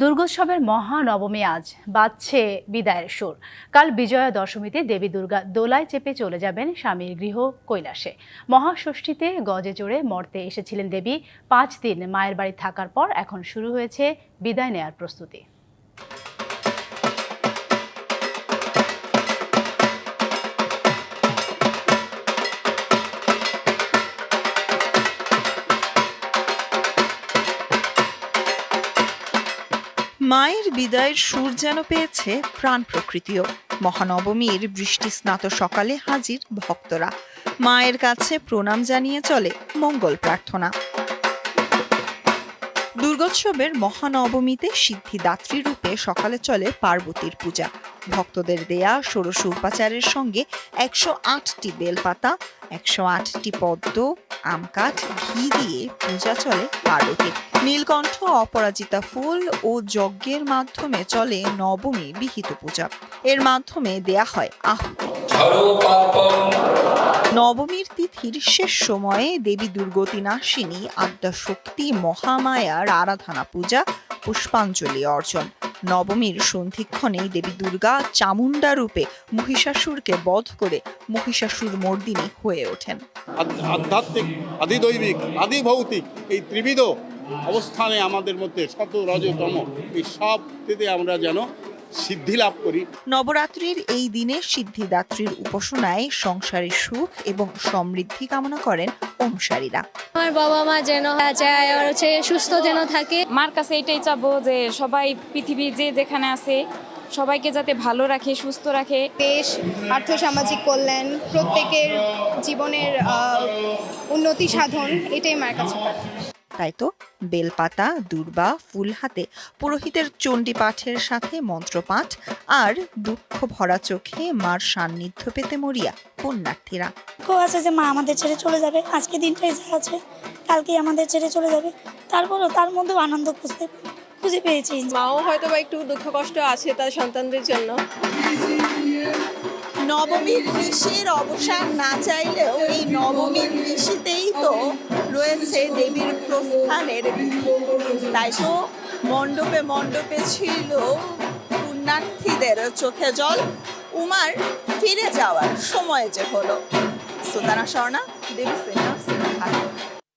দুর্গোৎসবের মহানবমী আজ, বাজছে বিদায়ের সুর। কাল বিজয়া দশমীতে দেবী দুর্গা দোলায় চেপে চলে যাবেন স্বামীর গৃহ কৈলাসে। মহাষষ্ঠীতে গজে চড়ে মর্তে এসেছিলেন দেবী। পাঁচ দিন মায়ের বাড়ি থাকার পর এখন শুরু হয়েছে বিদায় নেয়ার প্রস্তুতি। মায়ের বিদায়ের সুর যেন পেয়েছে প্রাণ প্রকৃতিও। মহানবমীর বৃষ্টি স্নাত সকালে হাজির ভক্তরা। মায়ের কাছে প্রণাম জানিয়ে চলে মঙ্গল প্রার্থনা। দুর্গোৎসবের মহানবমীতে সিদ্ধিদাত্রী রূপে সকালে চলে পার্বতীর পূজা। ভক্তদের দেয়া ষোড়শ উপাচারের সঙ্গে একশো আটটি বেলপাতা, একশো আটটি পদ্ম, আম কাঠ, ঘি দিয়ে পূজা চলে পার্বতীর নীলকণ্ঠ, অপরাজিতা ফুল ও যজ্ঞের মাধ্যমে চলে নবমী বিহিত পূজা। এর মাধ্যমে দেয়া হয় আহুতি নবমীর তিথির শেষ সময়ে দেবী দুর্গতি নাশিনী আদ্যাশক্তি মহামায়ার আরাধনা পূজা পুষ্পাঞ্জলি অর্জন। নবমীর সন্ধিক্ষণেই দেবী দুর্গা চামুণ্ডা রূপে মহিষাসুরকে বধ করে মহিষাসুর মর্দিনী হয়ে ওঠেন। আদ- আধ্যাত্মিক আদিদৈবিক আদি ভৌতিক এই ত্রিবিধ অবস্থানে আমাদের মধ্যে শত রজতম এই সব থেকে আমরা যেন সিদ্ধি লাভ করি। নবরাত্রির এই দিনে সিদ্ধিদাত্রীর উপাসনায় সংসারের সুখ এবং সমৃদ্ধি কামনা করেন অনুসারীরা। আমার বাবা মা যেন চায় আর হচ্ছে সুস্থ যেন থাকে। মার কাছে এটাই চাবো যে সবাই পৃথিবী যে যেখানে আছে সবাইকে যাতে ভালো রাখে সুস্থ রাখে। দেশ আর্থসামাজিক কল্যাণ প্রত্যেকের জীবনের উন্নতি সাধন এটাই মায়ের কাছে। তাই তো? বেলপাতা দুর্বা ফুল হাতে পুরোহিতের চণ্ডী পাঠের সাথে মন্ত্রপাঠ আর দুঃখ ভরা চোখে মার সান্নিধ্য পেতে মরিয়া পুণ্যার্থীরা। দুঃখ আছে যে মা আমাদের ছেড়ে চলে যাবে। আজকে দিনটাই যা আছে কালকেই আমাদের ছেড়ে চলে যাবে। তারপরও তার মধ্যেও আনন্দ খুঁজতে খুঁজে পেয়েছি। মাও হয়তো বা একটু দুঃখ কষ্ট আছে তার সন্তানদের জন্য। নবমীর ঋষির অবসান না চাইলেও এই নবমীর ঋষিতেই তো রয়েছে দেবীর প্রস্থানের তাই তো মণ্ডপে মণ্ডপে ছিল পুণ্যার্থীদের চোখে জল, উমার ফিরে যাওয়ার সময় যে হলো। সুতানা স্বর্ণা দেবী সিনেমা